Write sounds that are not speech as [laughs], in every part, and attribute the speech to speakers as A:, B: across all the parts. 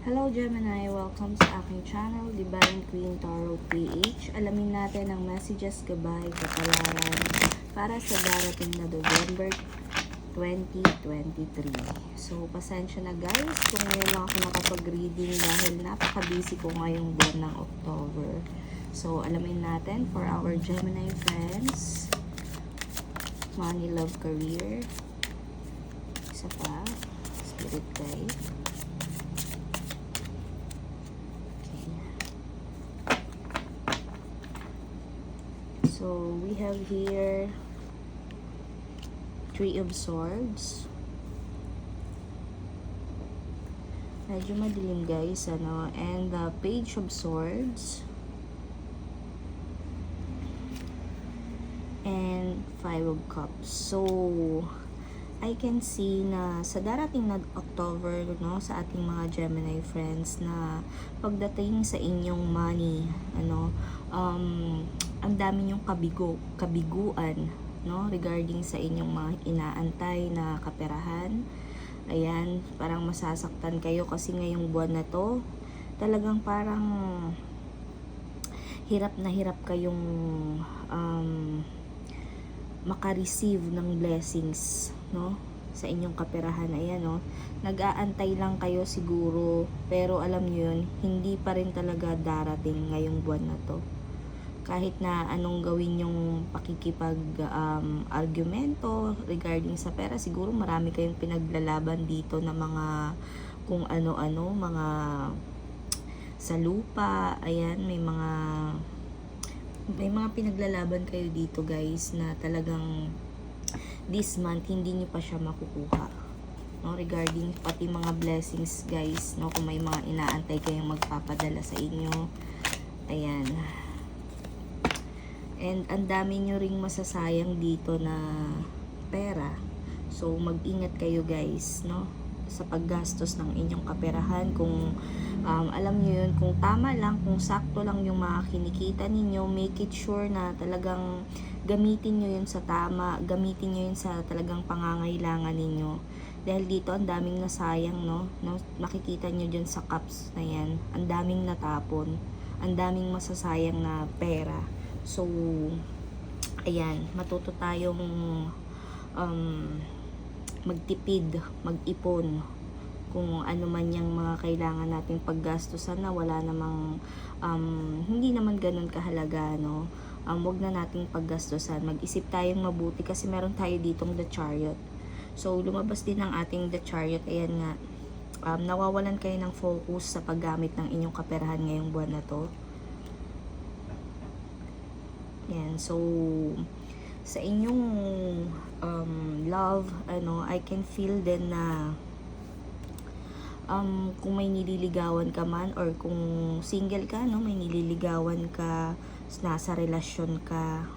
A: Hello Gemini! Welcome sa aking channel, Divine Queen Tarot PH. Alamin natin ang messages, gabay, kapalaran para sa darating na November 2023. So, pasensya na guys kung ngayon lang ako nakapag-reading dahil napaka-busy ko ngayong buwan ng October. So, alamin natin for our Gemini friends. Money, love, career. Isa pa. Spirit guide. Okay. So we have here Three of Swords. Medyo madilim guys, ano, and the Page of Swords. And Five of Cups. So, I can see na sa darating na October, no, sa ating mga Gemini friends na pagdating sa inyong money, ano, um, ang dami yung kabigo, kabiguan, no, regarding sa inyong mga inaantay na kaperahan. Ayan, parang masasaktan kayo kasi ngayong buwan na to, talagang parang hirap na hirap kayong um, makareceive ng blessings, no? Sa inyong kaperahan. Ayan, no? Nag-aantay lang kayo siguro, pero alam nyo yun, hindi pa rin talaga darating ngayong buwan na to. Kahit na anong gawin yung pakikipag um, argumento regarding sa pera, siguro marami kayong pinaglalaban dito na mga kung ano-ano, mga sa lupa, ayan, may mga may mga pinaglalaban kayo dito guys na talagang this month hindi nyo pa siya makukuha no? Regarding pati mga blessings guys no? Kung may mga inaantay kayong magpapadala sa inyo. Ayan and ang dami nyo ring masasayang dito na pera so mag-ingat kayo guys no sa paggastos ng inyong kaperahan kung um, alam nyo yun, kung tama lang, kung sakto lang yung mga kinikita ninyo, make it sure na talagang gamitin nyo yun sa tama, gamitin nyo yun sa talagang pangangailangan ninyo. Dahil dito, ang daming nasayang, no? no? Makikita nyo dyan sa cups na yan, ang daming natapon, ang daming masasayang na pera. So, ayan, matuto tayong um, magtipid, mag-ipon, kung ano man yung mga kailangan nating paggastusan na wala namang um, hindi naman ganun kahalaga no? Um, wag na nating paggastusan. Mag-isip tayong mabuti kasi meron tayo ditong the chariot. So lumabas din ang ating the chariot. Ayan nga um, nawawalan kayo ng focus sa paggamit ng inyong kaperahan ngayong buwan na to yan so sa inyong um, love ano I can feel din na um, kung may nililigawan ka man or kung single ka, no, may nililigawan ka, nasa relasyon ka,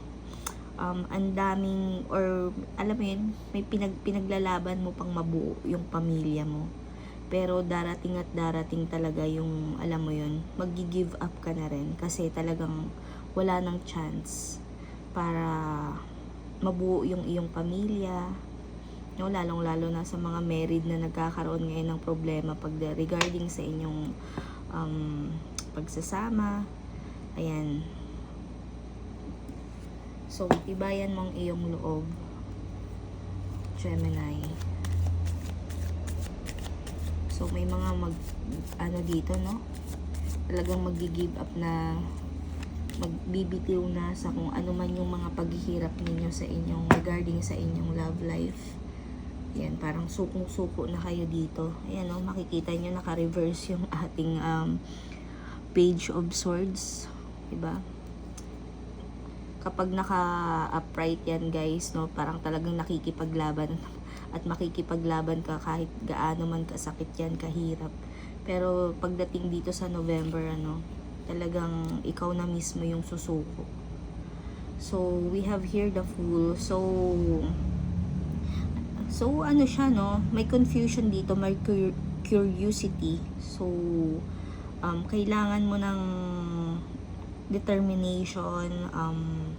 A: um, ang daming, or alam mo yun, may pinag, pinaglalaban mo pang mabuo yung pamilya mo. Pero darating at darating talaga yung, alam mo yun, mag-give up ka na rin kasi talagang wala nang chance para mabuo yung iyong pamilya, no, lalong-lalo na sa mga married na nagkakaroon ngayon ng problema pag regarding sa inyong um, pagsasama. Ayan. So, tibayan mong iyong loob. Gemini. So, may mga mag, ano dito, no? Talagang mag-give up na magbibitiw na sa kung ano man yung mga paghihirap ninyo sa inyong regarding sa inyong love life. Yan, parang sukong-suko na kayo dito. Ayan, no, makikita nyo naka-reverse yung [laughs] ating um, page of swords. Diba? Kapag naka-upright yan, guys, no, parang talagang nakikipaglaban [laughs] at makikipaglaban ka kahit gaano man kasakit yan, kahirap. Pero pagdating dito sa November, ano, talagang ikaw na mismo yung susuko. So, we have here the Fool. So, So, ano siya, no? May confusion dito, may cur- curiosity. So, um, kailangan mo ng determination, um,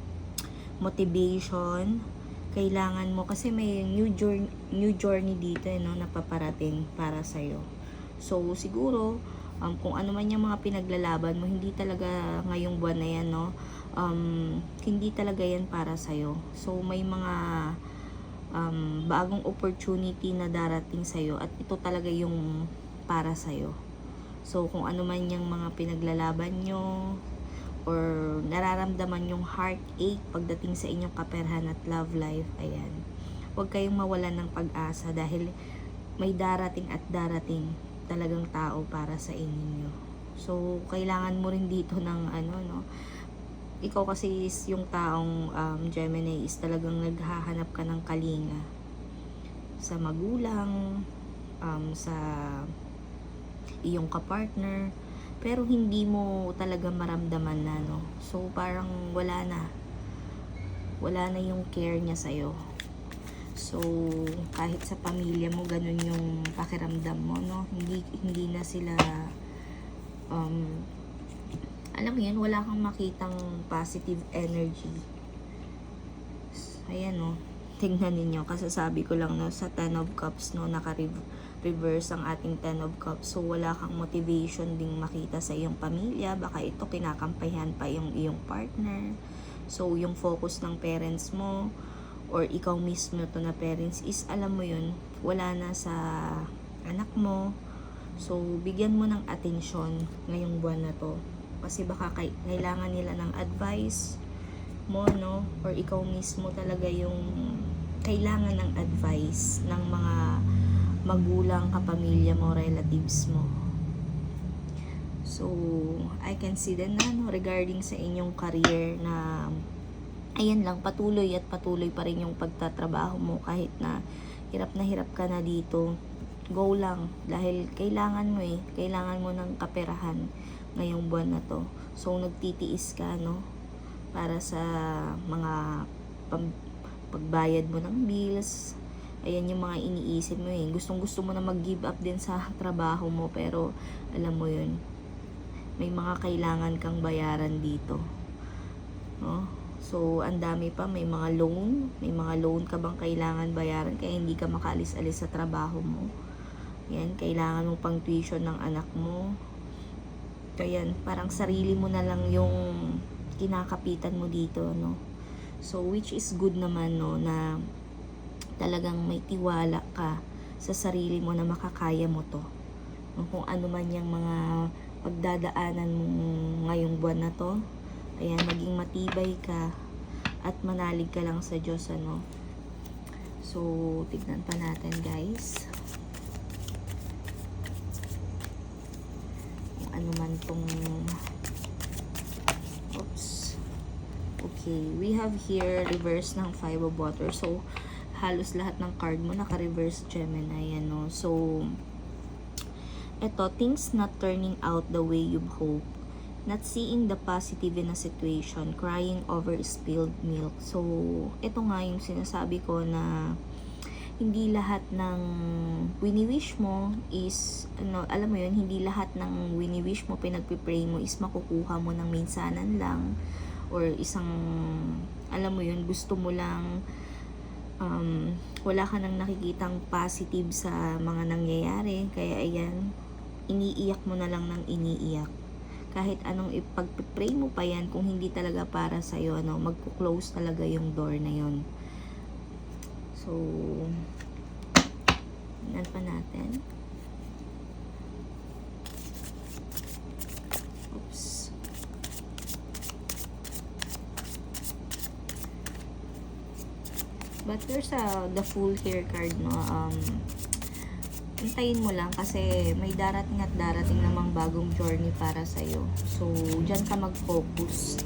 A: motivation. Kailangan mo, kasi may new journey, new journey dito, eh, no, napaparating para sa'yo. So, siguro, um, kung ano man yung mga pinaglalaban mo, hindi talaga ngayong buwan na yan, no? Um, hindi talaga yan para sa'yo. So, may mga um, bagong opportunity na darating sa'yo at ito talaga yung para sa'yo. So, kung ano man yung mga pinaglalaban nyo or nararamdaman yung heartache pagdating sa inyong kaperhan at love life, ayan. Huwag kayong mawalan ng pag-asa dahil may darating at darating talagang tao para sa inyo. So, kailangan mo rin dito ng ano, no? Ikaw kasi is yung taong um, Gemini is talagang naghahanap ka ng kalinga sa magulang, um, sa iyong kapartner, pero hindi mo talaga maramdaman na, no? So, parang wala na. Wala na yung care niya sa'yo. So, kahit sa pamilya mo, ganun yung pakiramdam mo, no? Hindi, hindi na sila, um, alam mo yun, wala kang makitang positive energy. Ayan, no? Tingnan ninyo, kasi sabi ko lang, no, sa Ten of Cups, no, naka-reverse ang ating Ten of Cups. So, wala kang motivation ding makita sa iyong pamilya. Baka ito, kinakampayan pa yung iyong partner. So, yung focus ng parents mo, or ikaw mismo to na parents is alam mo yun, wala na sa anak mo. So, bigyan mo ng atensyon ngayong buwan na to. Kasi baka kailangan nila ng advice mo, no? Or ikaw mismo talaga yung kailangan ng advice ng mga magulang, kapamilya mo, relatives mo. So, I can see din na, no, regarding sa inyong career na ayan lang, patuloy at patuloy pa rin yung pagtatrabaho mo kahit na hirap na hirap ka na dito. Go lang. Dahil kailangan mo eh. Kailangan mo ng kaperahan ngayong buwan na to. So, nagtitiis ka, no? Para sa mga pagbayad mo ng bills. Ayan yung mga iniisip mo eh. Gustong gusto mo na mag-give up din sa [laughs] trabaho mo. Pero, alam mo yun, may mga kailangan kang bayaran dito. No? So, ang dami pa. May mga loan. May mga loan ka bang kailangan bayaran kaya hindi ka makalis-alis sa trabaho mo. Yan, kailangan mong pang tuition ng anak mo. Kaya parang sarili mo na lang yung kinakapitan mo dito, no? So, which is good naman, no, na talagang may tiwala ka sa sarili mo na makakaya mo to. Kung ano man yung mga pagdadaanan mo ngayong buwan na to, ayan, maging matibay ka at manalig ka lang sa Diyos, ano. So, tignan pa natin, guys. Kung ano man tong oops okay we have here reverse ng five of water so halos lahat ng card mo naka-reverse Gemini yan no so eto things not turning out the way you hope not seeing the positive in a situation crying over spilled milk so ito nga yung sinasabi ko na hindi lahat ng wini-wish mo is, ano, alam mo yun, hindi lahat ng wini-wish mo, pinagpipray mo is makukuha mo ng minsanan lang or isang, alam mo yun, gusto mo lang um, wala ka nang nakikitang positive sa mga nangyayari. Kaya ayan, iniiyak mo na lang ng iniiyak. Kahit anong ipagpipray mo pa yan, kung hindi talaga para sa'yo, ano, magkuklose talaga yung door na yon So, tingnan pa natin. Oops. But there's a, the full hair card, no? Um, hintayin mo lang kasi may darating at darating namang bagong journey para sa'yo. So, dyan ka mag-focus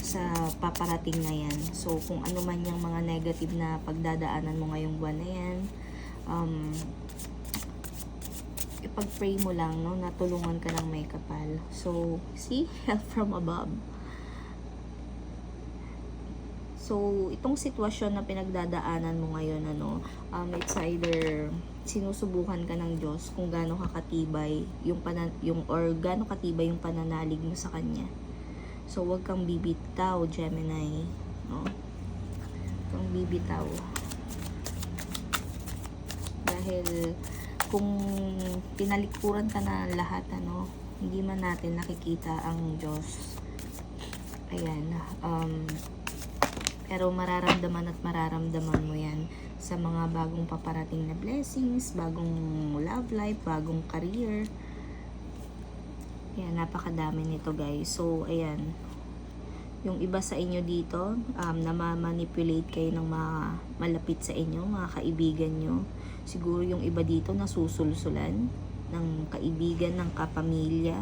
A: sa paparating na yan. So, kung ano man yung mga negative na pagdadaanan mo ngayong buwan na yan, um, ipag-pray mo lang, no, na tulungan ka ng may kapal. So, see, help [laughs] from above. So, itong sitwasyon na pinagdadaanan mo ngayon, ano, um, it's either sinusubukan ka ng Diyos kung gaano ka katibay yung, panan yung or gaano katibay yung pananalig mo sa Kanya. So, wag kang bibitaw, Gemini. No? Kang bibitaw. Dahil, kung tinalikuran ka na lahat, ano, hindi man natin nakikita ang Diyos. Ayan. Um, pero mararamdaman at mararamdaman mo yan sa mga bagong paparating na blessings, bagong love life, bagong career. Ayan, napakadami nito guys. So, ayan. Yung iba sa inyo dito, um, na ma-manipulate kayo ng mga malapit sa inyo, mga kaibigan nyo. Siguro yung iba dito nasusulsulan ng kaibigan, ng kapamilya.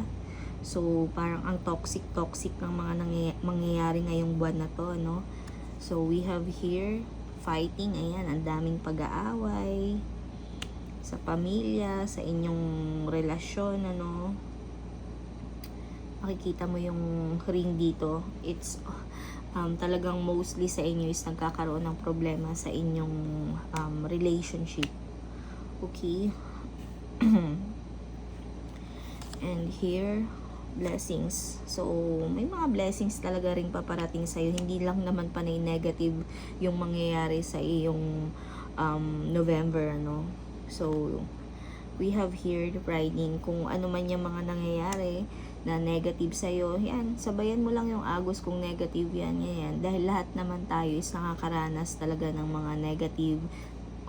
A: So, parang ang toxic-toxic ng mga nangyay- mangyayari ngayong buwan na to, no? So, we have here, fighting, ayan, ang daming pag-aaway sa pamilya, sa inyong relasyon, ano. Makikita mo yung ring dito. It's, um, talagang mostly sa inyo is nagkakaroon ng problema sa inyong um, relationship. Okay? [clears throat] And here, blessings. So, may mga blessings talaga rin paparating sa'yo. Hindi lang naman panay negative yung mangyayari sa iyong um, November, ano. So, we have here the writing kung ano man yung mga nangyayari na negative sa'yo, yan, sabayan mo lang yung agos kung negative yan, yan. Dahil lahat naman tayo is nakakaranas talaga ng mga negative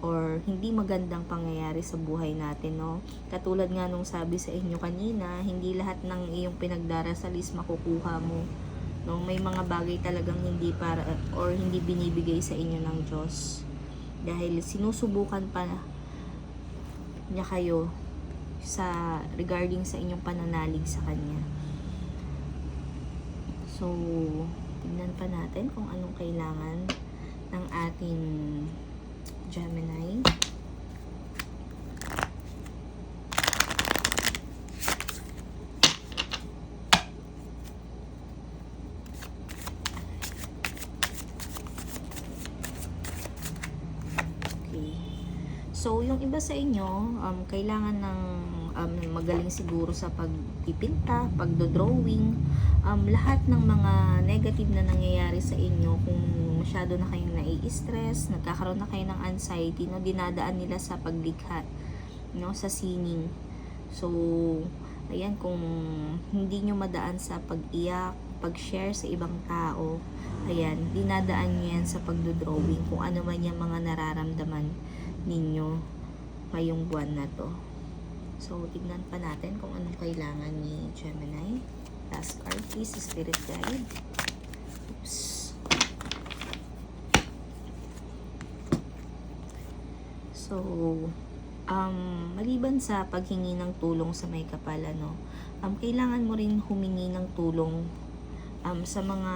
A: or hindi magandang pangyayari sa buhay natin, no? Katulad nga nung sabi sa inyo kanina, hindi lahat ng iyong pinagdarasal is makukuha mo. No, may mga bagay talagang hindi para or hindi binibigay sa inyo ng Diyos. Dahil sinusubukan pa niya kayo sa regarding sa inyong pananalig sa kanya. So, tignan pa natin kung anong kailangan ng ating Gemini. Okay. So, yung iba sa inyo, um, kailangan ng um, magaling siguro sa pagpipinta, pagdodrawing, um, lahat ng mga negative na nangyayari sa inyo, kung masyado na kayong nai-stress, nagkakaroon na kayo ng anxiety, no, dinadaan nila sa paglikha, no, sa singing. So, ayan, kung hindi nyo madaan sa pag-iyak, pag-share sa ibang tao, ayan, dinadaan nyo yan sa pagdodrawing, kung ano man yung mga nararamdaman ninyo ngayong buwan na to. So, tignan pa natin kung anong kailangan ni Gemini. Card, please, Spirit Guide. Oops. So, um, maliban sa paghingi ng tulong sa may kapal, ano, um, kailangan mo rin humingi ng tulong um, sa mga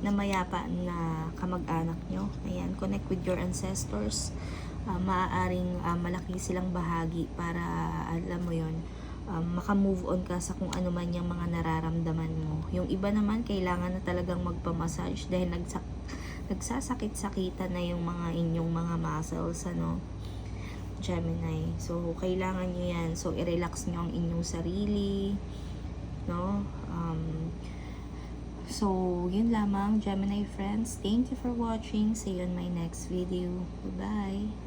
A: namayapa na kamag-anak nyo. Ayan, connect with your ancestors. Uh, maaaring uh, malaki silang bahagi para, alam mo yon um, makamove on ka sa kung ano man yung mga nararamdaman mo. Yung iba naman, kailangan na talagang magpamassage dahil nagsak nagsasakit-sakitan na yung mga inyong mga muscles, ano. Gemini. So, kailangan nyo yan. So, i-relax nyo ang inyong sarili. No? Um, so, yun lamang, Gemini friends. Thank you for watching. See you on my next video. Bye-bye.